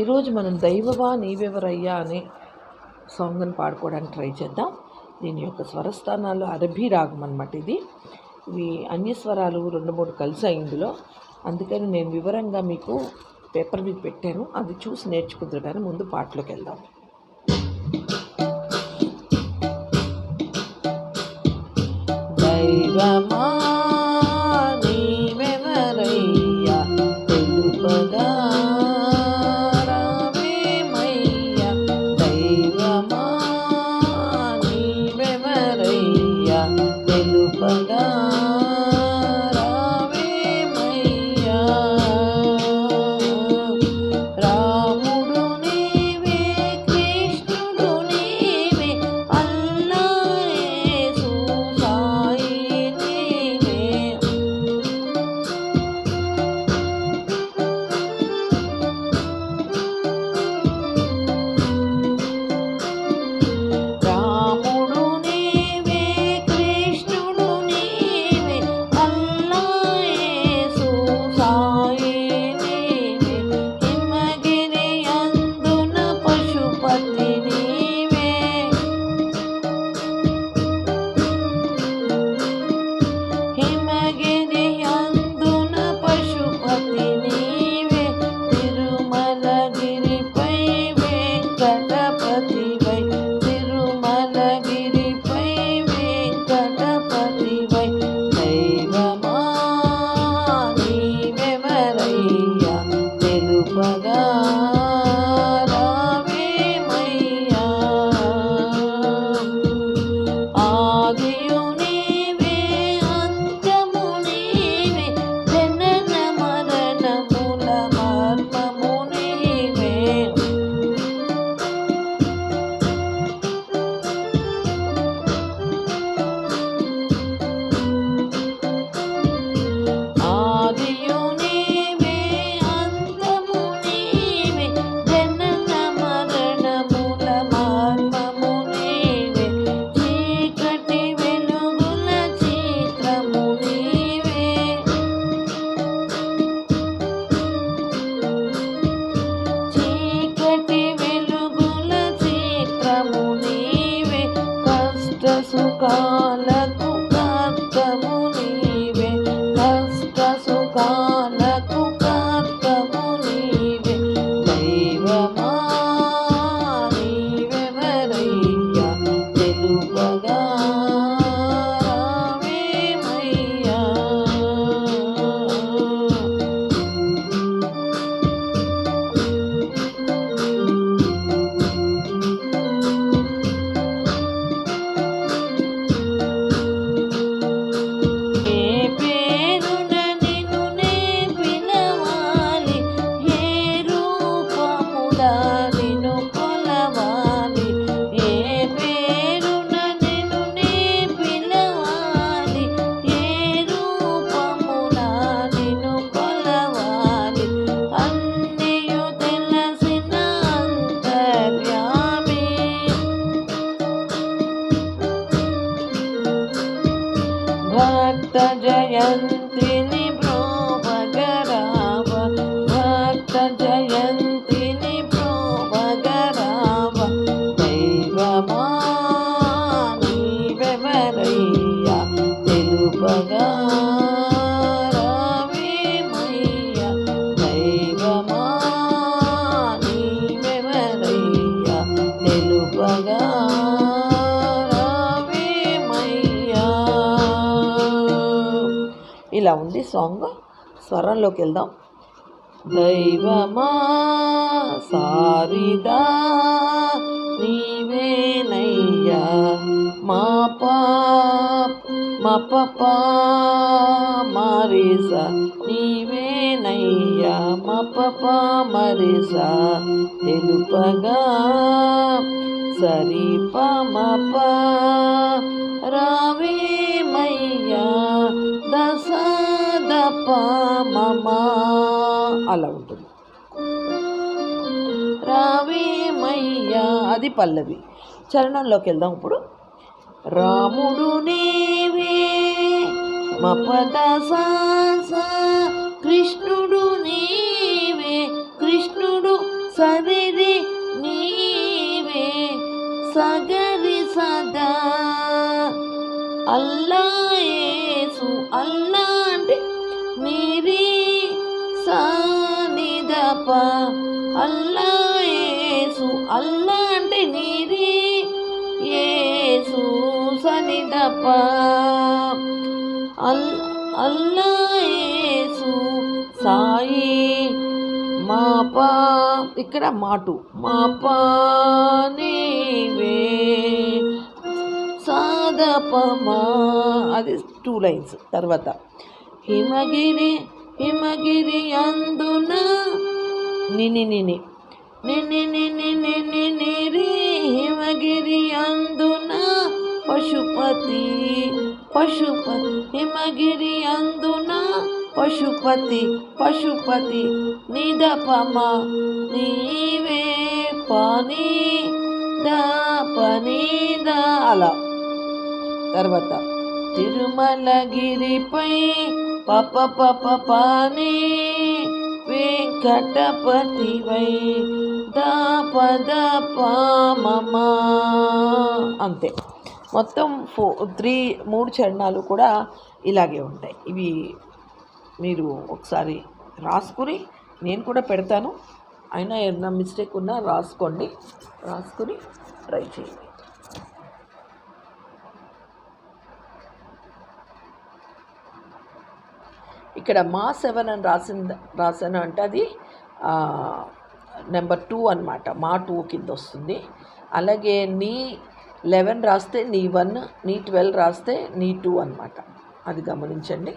ఈరోజు మనం దైవవా నీవెవరయ్యా అనే సాంగ్ని పాడుకోవడానికి ట్రై చేద్దాం. దీని యొక్క స్వరస్థానాలు అరబీ రాగం అనమాట ఇది. ఇవి అన్యస్వరాలు రెండు మూడు కలిసాయి ఇందులో. అందుకని నేను వివరంగా మీకు పేపర్ మీద పెట్టాను. అది చూసి నేర్చుకుంటారు ముందు పాటలోకి వెళ్దాం. దైవమా తెలుపగా తెలుపగా రావేమయ్యా सुल ఇలా ఉంది సాంగ్ స్వరంలోకి వెళ్దాం. దైవమా సారిదా నీవేనయ్యా మా పా మపపా మరిసా నీవేనయ్యా. మా మరిసా తెలుపగా సరి పమప రావేమయ్యా దశ దప మమా అలా ఉంటుంది. రావేమయ్యా అది పల్లవి. చరణంలోకి వెళ్దాం ఇప్పుడు. రాముడు మపద సాస కృష్ణుడు నీవే కృష్ణుడు సరిరి నీవే సగరి సదా. అల్లా యేసు అల్లా అంటే నీరి సానిదప అల్లా యేసు అల్లా అంటే నీరి యేసు సనిదప అల్ సాయి మా సాయి ఇక్కడ మాటు. మా నీవే సాదపమా అది టూ లైన్స్ తర్వాత. హిమగిరి హిమగిరి అందున నిని నిని నిని నిని నిని నిరి హిమగిరి అందున పశుపతి పశుపతి హిమగిరి అందున పశుపతి పశుపతి నిదపమ. నీవే పని దా పని అలా. తర్వాత తిరుమలగిరిపై పప పప పాని వెంకటపతివై దా పద పామమ అంతే. మొత్తం ఫో త్రీ మూడు చరణాలు కూడా ఇలాగే ఉంటాయి. ఇవి మీరు ఒకసారి రాసుకుని నేను కూడా పెడతాను. అయినా ఏదైనా మిస్టేక్ ఉన్నా రాసుకోండి. రాసుకుని ట్రై చేయండి. ఇక్కడ మా సెవెన్ అని రాసింది రాశాను అంటే అది నెంబర్ టూ అనమాట మా టూ కింద వస్తుంది. అలాగే నీ లెవెన్ రాస్తే నీ వన్ నీ ట్వెల్వ్ రాస్తే నీ టూ అనమాట అది గమనించండి.